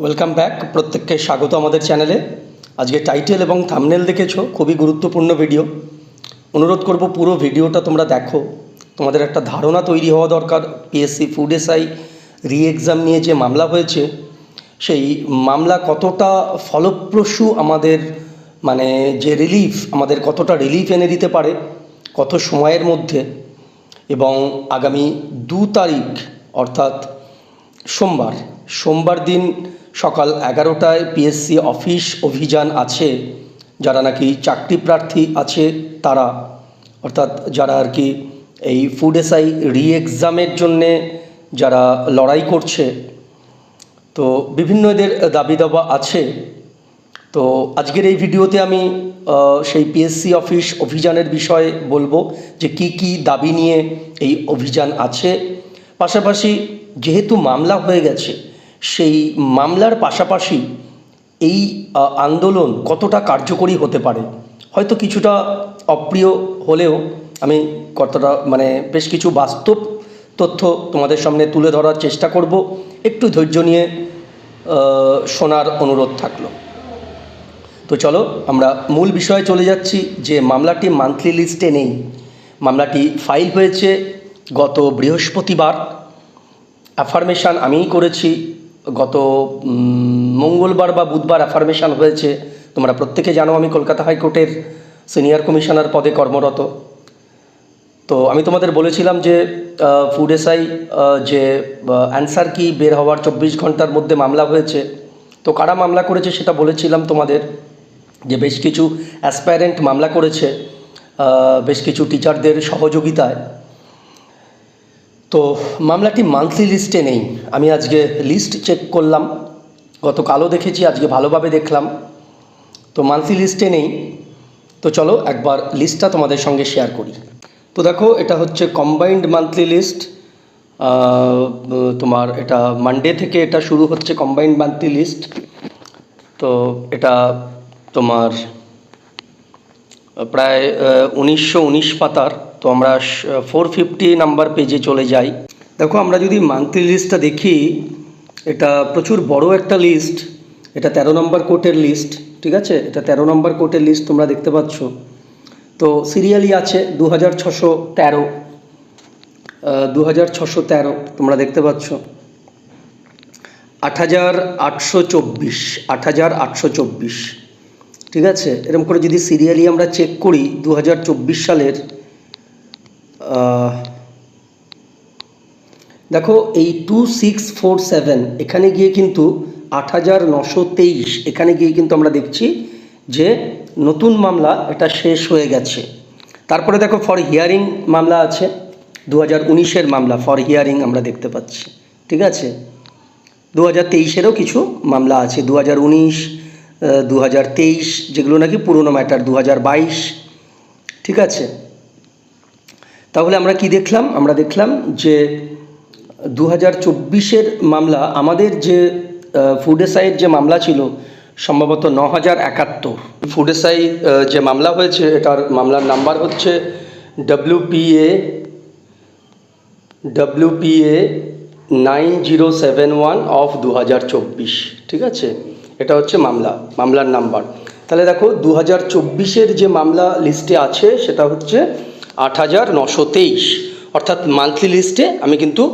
Welcome back প্রত্যেককে স্বাগত আমাদের চ্যানেলে আজকে টাইটেল এবং থামনেল দেখেছ, খুবই গুরুত্বপূর্ণ ভিডিও অনুরোধ করব পুরো ভিডিওটা তোমরা দেখো। তোমাদের একটা ধারণা তৈরি হওয়া দরকার। PSC food SI re exam নিয়ে যে মামলা হয়েছে, সেই মামলা কতটা ফলপ্রসূ আমাদের মানে যে রিলিফ আমাদের কতটা রিলিফ এনে দিতে পারে, কত সময়ের মধ্যে, এবং আগামী দু তারিখ, অর্থাৎ সোমবার সোমবার দিন সকাল এগারোটায় পিএসসি অফিস অভিযান আছে। যারা নাকি চাকরি প্রার্থী আছে, তারা। অর্থাৎ যারা আর কি এই ফুড এসআই রি এক্সামের জন্যে যারা লড়াই করছে। তো বিভিন্ন এদের দাবি দাবা আছে। তো আজকের এই ভিডিওতে আমি সেই পিএসসি অফিস অভিযানের বিষয়ে বলব যে কি কি দাবি নিয়ে এই অভিযান আছে। পাশাপাশি যেহেতু মামলা হয়ে গেছে সেই মামলার পাশাপাশি এই আন্দোলন কতটা কার্যকরী হতে পারে? হয়তো কিছুটা অপ্রিয় হলেও আমি কতটা মানে বেশ কিছু বাস্তব তথ্য তোমাদের সামনে তুলে ধরার চেষ্টা করব। একটু ধৈর্য নিয়ে শোনার অনুরোধ থাকল। তো চলো, আমরা মূল বিষয়ে চলে যাচ্ছি যে মামলাটি মান্থলি লিস্টে নেই। মামলাটি ফাইল হয়েছে গত বৃহস্পতিবার। অ্যাফার্মেশান আমিই করেছি। গত মঙ্গলবার বা বুধবার অ্যাফার্মেশান হয়েছে। তোমরা প্রত্যেকে জানো আমি কলকাতা হাইকোর্টের সিনিয়র কমিশনার পদে কর্মরত। তো আমি তোমাদের বলেছিলাম যে ফুড এসআই যে অ্যান্সার কি বের হওয়ার চব্বিশ ঘণ্টার মধ্যে মামলা হয়েছে। তো কারা মামলা করেছে সেটা বলেছিলাম তোমাদের, যে বেশ কিছু অ্যাসপায়ারেন্ট মামলা করেছে বেশ কিছু টিচারদের সহযোগিতায়। তো মামলাটি মান্থলি লিস্টে নেই। আমি আজকে লিস্ট চেক করলাম। গতকালও দেখেছি, আজকে ভালোভাবে দেখলাম। তো মান্থলি লিস্টে নেই। তো চলো একবার লিস্টটা তোমাদের সঙ্গে শেয়ার করি। তো দেখো, এটা হচ্ছে কম্বাইন্ড মান্থলি লিস্ট তোমার এটা মানডে থেকে এটা শুরু হচ্ছে কম্বাইন্ড মান্থলি লিস্ট তো এটা তোমার প্রায় উনিশশো উনিশ পাতার তো আমরা ফোর ফিফটি নাম্বার পেজে চলে যাই। দেখো, আমরা যদি মান্থলি লিস্টটা দেখি, এটা প্রচুর বড় একটা লিস্ট এটা তেরো নম্বর কোর্টের লিস্ট ঠিক আছে? এটা তেরো নম্বর কোর্টের লিস্ট তোমরা দেখতে পাচ্ছ। তো সিরিয়ালি আছে দু হাজার ছশো তেরো। দু হাজার ছশো তেরো তোমরা দেখতে পাচ্ছ। আট হাজার আটশো চব্বিশ আট হাজার আটশো চব্বিশ। ঠিক আছে? এরকম করে যদি সিরিয়ালি আমরা চেক করি দু হাজার চব্বিশ সালের দেখো এই টু সিক্স ফোর সেভেন এখানে গিয়ে কিন্তু আট হাজার নশো তেইশ, এখানে গিয়ে কিন্তু আমরা দেখছি যে নতুন মামলা এটা শেষ হয়ে গেছে। তারপরে দেখো ফর হিয়ারিং মামলা আছে দু হাজার উনিশের মামলা ফর হিয়ারিং আমরা দেখতে পাচ্ছি, ঠিক আছে? দু হাজার তেইশেরও কিছু মামলা আছে দু হাজার উনিশ দু হাজার তেইশ, যেগুলো নাকি পুরনো ম্যাটার দু হাজার বাইশ, ঠিক আছে? তাহলে আমরা কি দেখলাম? আমরা দেখলাম যে দু হাজার চব্বিশের মামলা, আমাদের যে ফুডেসাইড যে মামলা ছিল, সম্ভবত ন হাজার একাত্তর ফুডেসাই যে মামলা হয়েছে, এটার মামলার নাম্বার হচ্ছে WPA WPA nine zero seven one of দু হাজার চব্বিশ। ঠিক আছে? এটা হচ্ছে মামলা, মামলার নাম্বার। তাহলে দেখো দু হাজার চব্বিশের যে মামলা লিস্টে আছে, সেটা হচ্ছে আট হাজার নশো তেইশ। অর্থাৎ মান্থলি লিস্টে আমি কিন্তু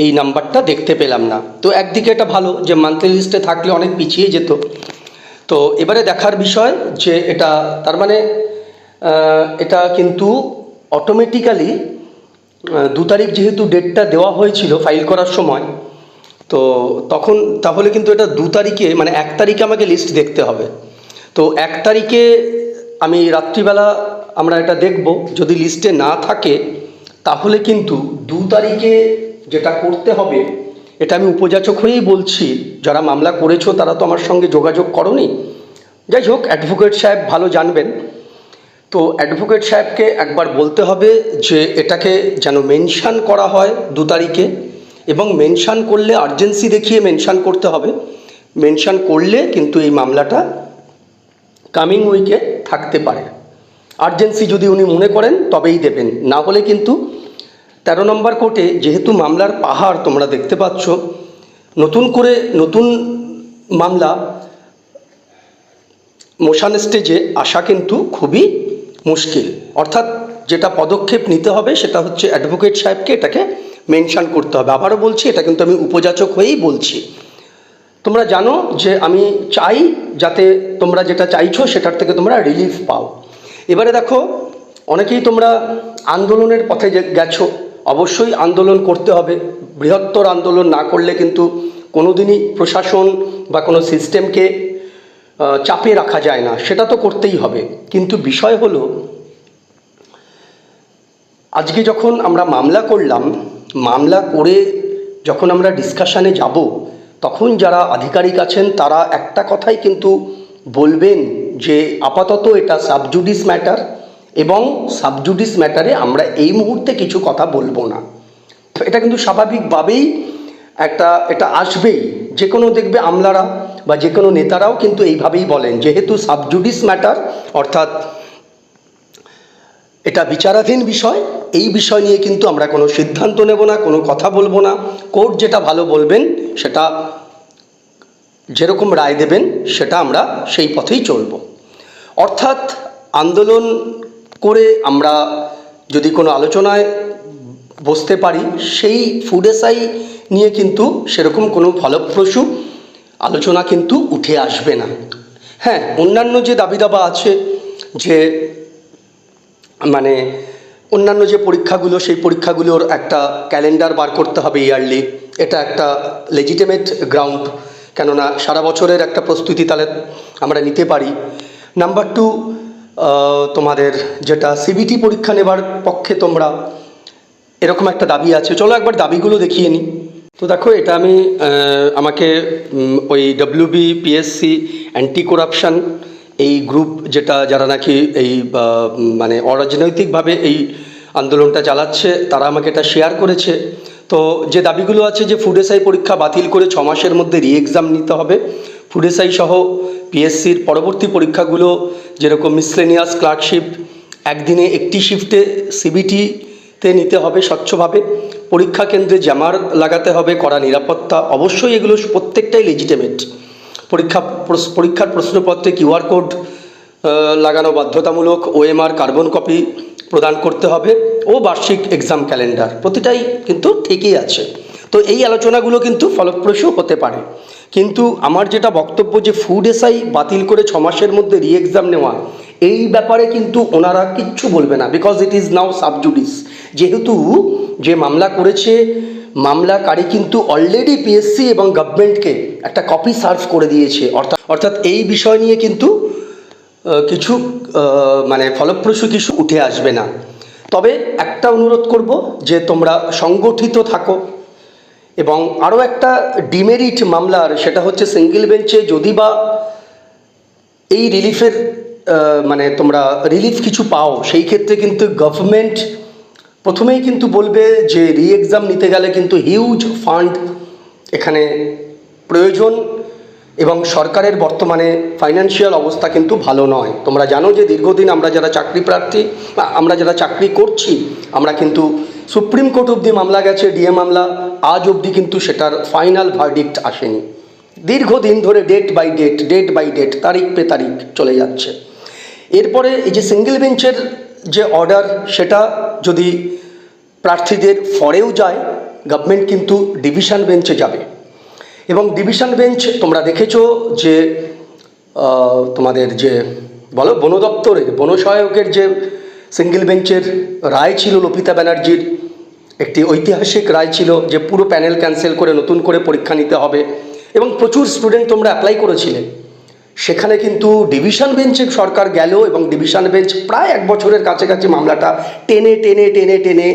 এই নাম্বারটা দেখতে পেলাম না। তো একদিকে এটা ভালো যে মান্থলি লিস্টে থাকলে অনেক পিছিয়ে যেত। তো এবারে দেখার বিষয় যে এটা, তার মানে এটা কিন্তু অটোমেটিক্যালি দু তারিখ যেহেতু ডেটটা দেওয়া হয়েছিল ফাইল করার সময়, তো তখন, তাহলে কিন্তু এটা দু তারিখে মানে এক তারিখে আমাকে লিস্ট দেখতে হবে। তো এক তারিখে আমি রাত্রিবেলা আমরা এটা দেখব। যদি লিস্টে না থাকে, তাহলে কিন্তু দু তারিখে যেটা করতে হবে, এটা আমি উপযাচক হয়েই বলছি। যারা মামলা করেছ, তারা তো আমার সঙ্গে যোগাযোগ করনি। যাই হোক অ্যাডভোকেট সাহেব ভালো জানবেন। তো অ্যাডভোকেট সাহেবকে একবার বলতে হবে যে, এটাকে যেন মেনশান করা হয় দু তারিখে, এবং মেনশান করলে আর্জেন্সি দেখিয়ে মেনশান করতে হবে। মেনশান করলে কিন্তু এই মামলাটা কামিং উইকে থাকতে পারে। আর্জেন্সি যদি উনি মনে করেন, তবেই দেবেন। না হলে কিন্তু তেরো নম্বর কোর্টে যেহেতু মামলার পাহাড় তোমরা দেখতে পাচ্ছ, নতুন করে নতুন মামলা মোশান স্টেজে আসা কিন্তু খুবই মুশকিল। অর্থাৎ যেটা পদক্ষেপ নিতে হবে সেটা হচ্ছে অ্যাডভোকেট সাহেবকে এটাকে মেনশান করতে হবে। আবারও বলছি, এটা কিন্তু আমি উপযাচক হয়েই বলছি। তোমরা জানো যে আমি চাই যাতে তোমরা যেটা চাইছো সেটার থেকে তোমরা রিলিফ পাও। এবারে দেখো, অনেকেই তোমরা আন্দোলনের পথে গেছো, অবশ্যই আন্দোলন করতে হবে। বৃহত্তর আন্দোলন না করলে কিন্তু কোনোদিনই প্রশাসন বা কোনো সিস্টেমকে চাপে রাখা যায় না। সেটা তো করতেই হবে। কিন্তু বিষয় হলো, আজকে যখন আমরা মামলা করলাম, মামলা করে যখন আমরা ডিসকাশনে যাব, তখন যারা আধিকারিক আছেন, তারা একটা কথাই কিন্তু বলবেন যে আপাতত এটা সাবজুডিস ম্যাটার এবং সাবজুডিস ম্যাটারে আমরা এই মুহূর্তে কিছু কথা বলব না। এটা কিন্তু স্বাভাবিকভাবেই একটা, এটা আসবেই। যে কোনো দেখবে আমলারা বা যে কোনো নেতারাও কিন্তু এইভাবেই বলেন, যেহেতু সাবজুডিস ম্যাটার অর্থাৎ এটা বিচারাধীন বিষয়, এই বিষয় নিয়ে কিন্তু আমরা কোনো সিদ্ধান্ত নেব না, কোনো কথা বলব না। কোর্ট যেটা ভালো বলবেন, সেটা যেরকম রায় দেবেন, সেটা আমরা সেই পথেই চলব। অর্থাৎ আন্দোলন করে আমরা যদি কোনো আলোচনায় বসতে পারি, সেই ফুড এসআই নিয়ে কিন্তু সেরকম কোনো ফলপ্রসূ আলোচনা কিন্তু উঠে আসবে না। হ্যাঁ অন্যান্য যে দাবি দাবা আছে যে মানে অন্যান্য যে পরীক্ষাগুলো, সেই পরীক্ষাগুলোর একটা ক্যালেন্ডার বার করতে হবে ইয়ারলি এটা একটা লেজিটেমেট গ্রাউন্ড কেননা সারা বছরের একটা প্রস্তুতি তাহলে আমরা নিতে পারি। নাম্বার টু তোমাদের যেটা সিবিটি পরীক্ষা নেবার পক্ষে তোমরা এরকম একটা দাবি আছে। চলো একবার দাবিগুলো দেখিয়ে নিই তো দেখো, এটা আমি আমাকে ওই ডব্লিউবি পিএসসি অ্যান্টি করাপশন এই গ্রুপ যেটা, যারা নাকি এই মানে অরাজনৈতিকভাবে এই আন্দোলনটা চালাচ্ছে, তারা আমাকে এটা শেয়ার করেছে। তো যে দাবিগুলো আছে যে ফুড এসআই পরীক্ষা বাতিল করে ছ মাসের মধ্যে রি এক্সাম নিতে হবে ফুড এসআই সহ পিএসসির পরবর্তী পরীক্ষাগুলো যেরকম মিসলেনিয়াস ক্লার্কশিপ একদিনে একটি শিফটে সিবিটি তে নিতে হবে স্বচ্ছভাবে, পরীক্ষা কেন্দ্রে জামার লাগাতে হবে, কড়া নিরাপত্তা, অবশ্যই এগুলো প্রত্যেকটাই লেজিটেমেট পরীক্ষা পরীক্ষার প্রশ্নপত্রে কিউআর কোড লাগানো বাধ্যতামূলক ওএমআর কার্বন কপি প্রদান করতে হবে ও বার্ষিক এক্সাম ক্যালেন্ডার প্রতিটাই কিন্তু ঠিকই আছে। তো এই আলোচনাগুলো কিন্তু ফলপ্রসূ হতে পারে। কিন্তু আমার যেটা বক্তব্য যে ফুড এসআই বাতিল করে ছ মাসের মধ্যে রি এক্সাম নেওয়া, এই ব্যাপারে কিন্তু ওনারা কিচ্ছু বলবে না because it is now sub judice যেহেতু যে মামলা করেছে, মামলাকারী কিন্তু অলরেডি পিএসসি এবং গভর্নমেন্টকে একটা কপি সার্ভ করে দিয়েছে। অর্থাৎ অর্থাৎ এই বিষয় নিয়ে কিন্তু কিছু মানে ফলপ্রসূ কিছু উঠে আসবে না। তবে একটা অনুরোধ করব যে তোমরা সংগঠিত থাকো। এবং আরও একটা ডিমেরিট মামলার, সেটা হচ্ছে সিঙ্গেল বেঞ্চে যদি বা এই রিলিফের মানে তোমরা রিলিফ কিছু পাও, সেই ক্ষেত্রে কিন্তু গভর্নমেন্ট প্রথমেই কিন্তু বলবে যে রি এক্সাম নিতে গেলে কিন্তু হিউজ ফান্ড এখানে প্রয়োজন। এবং সরকারের বর্তমানে ফাইন্যান্সিয়াল অবস্থা কিন্তু ভালো নয়। তোমরা জানো যে দীর্ঘদিন আমরা যারা চাকরি প্রার্থী আমরা যারা চাকরি করছি, আমরা কিন্তু সুপ্রিম কোর্ট অবধি মামলা গেছে, ডিএ মামলা, আজ অবধি কিন্তু সেটার ফাইনাল ভার্ডিক্ট আসেনি। দীর্ঘদিন ধরে date by date date by date তারিখ পে তারিখ চলে যাচ্ছে। এরপরে এই যে সিঙ্গেল বেঞ্চের যে অর্ডার সেটা যদি প্রার্থীদের ফরেও যায় গভর্নমেন্ট কিন্তু ডিভিশন বেঞ্চে যাবে। এবং ডিভিশন বেঞ্চ তোমরা দেখেছ যে তোমাদের যে, বলো, বন দপ্তরের, বন সহায়কের যে সিঙ্গেল বেঞ্চের রায় ছিল লপিতা ব্যানার্জির, একটি ঐতিহাসিক রায় ছিল যে পুরো প্যানেল ক্যান্সেল করে নতুন করে পরীক্ষা নিতে হবে। এবং প্রচুর স্টুডেন্ট তোমরা অ্যাপ্লাই করেছিলে। সেখানে কিন্তু ডিভিশন বেঞ্চে সরকার গেল এবং ডিভিশন বেঞ্চ প্রায় এক বছরের কাছাকাছি মামলাটা টেনে টেনে টেনে টেনে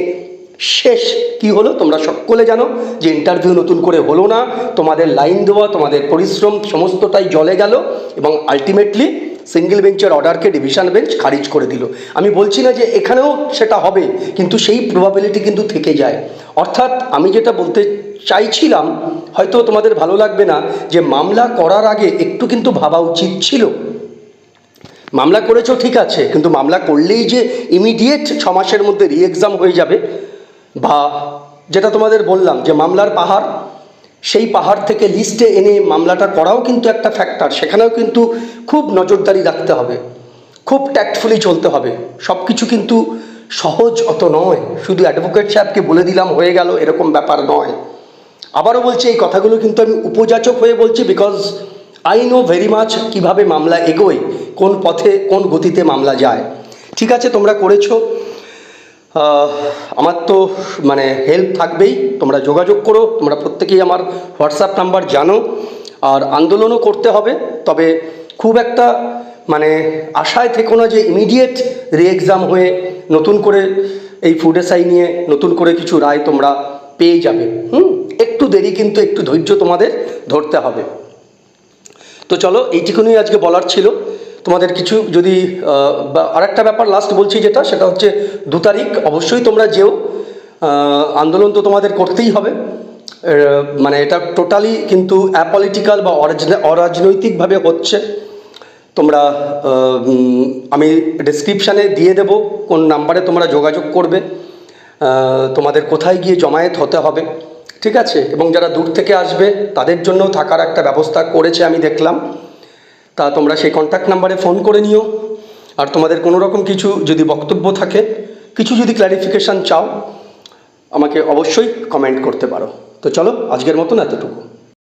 শেষ। কি হলো? তোমরা সকলে জানো যে ইন্টারভিউ নতুন করে হলো না। তোমাদের লাইন দেওয়া, তোমাদের পরিশ্রম সমস্তটাই জলে গেল এবং আলটিমেটলি সিঙ্গেল বেঞ্চের অর্ডারকে ডিভিশন বেঞ্চ খারিজ করে দিল। আমি বলছি না যে এখানেও সেটা হবে, কিন্তু সেই প্রবাবিলিটি কিন্তু থেকে যায়। অর্থাৎ আমি যেটা বলতে চাইছিলাম, হয়তো তোমাদের ভালো লাগবে না যে মামলা করার আগে একটু কিন্তু ভাবা উচিত ছিল। মামলা করেছ ঠিক আছে, কিন্তু মামলা করলেই যে ইমিডিয়েট ছ মাসের মধ্যে রি এক্সাম হয়ে যাবে বা যেটা তোমাদের বললাম যে মামলার পাহাড়, সেই পাহাড় থেকে লিস্টে এনে মামলাটা করাও কিন্তু একটা ফ্যাক্টর সেখানেও কিন্তু খুব নজরদারি রাখতে হবে, খুব ট্যাক্টফুলি চলতে হবে। সব কিছু কিন্তু সহজ অত নয়। শুধু অ্যাডভোকেট সাহেবকে বলে দিলাম, হয়ে গেল, এরকম ব্যাপার নয়। আবারও বলছি, এই কথাগুলো কিন্তু আমি উপযাচক হয়ে বলছি because I know very much কীভাবে মামলা এগোয়, কোন পথে, কোন গতিতে মামলা যায়। ঠিক আছে, তোমরা করেছ। আমার তো মানে হেল্প থাকবেই। তোমরা যোগাযোগ করো, তোমরা প্রত্যেকেই আমার হোয়াটসঅ্যাপ নাম্বার জানো। আর আন্দোলনও করতে হবে, তবে খুব একটা মানে আশায় থেকো না যে ইমিডিয়েট রি এক্সাম হয়ে নতুন করে এই ফুড এসআই নিয়ে নতুন করে কিছু রায় তোমরা পেয়ে যাবে। হুম? একটু দেরি কিন্তু একটু ধৈর্য তোমাদের ধরতে হবে। তো চলো এইটুকুনি আজকে বলার ছিল। তোমাদের কিছু যদি আরেকটা ব্যাপার লাস্ট বলছি যেটা, সেটা হচ্ছে দু তারিখ, অবশ্যই তোমরা যেও। আন্দোলন তো তোমাদের করতেই হবে। মানে এটা টোটালি কিন্তু অ্যাপলিটিক্যাল বা অরাজনা- অরাজনৈতিকভাবে হচ্ছে। তোমরা আমি ডেসক্রিপশানে দিয়ে দেব কোন নাম্বারে তোমরা যোগাযোগ করবে। তোমাদের কোথায় গিয়ে জমায়েত হতে হবে, ঠিক আছে? এবং যারা দূর থেকে আসবে, তাদের জন্য থাকার একটা ব্যবস্থা করেছে, আমি দেখলাম। তা তোমরা সেই কন্ট্যাক্ট নাম্বারে ফোন করে নিও। আর তোমাদের কোনো রকম কিছু যদি বক্তব্য থাকে, কিছু যদি ক্ল্যারিফিকেশান চাও, আমাকে অবশ্যই কমেন্ট করতে পারো। তো চলো, আজকের মতন এতটুকু।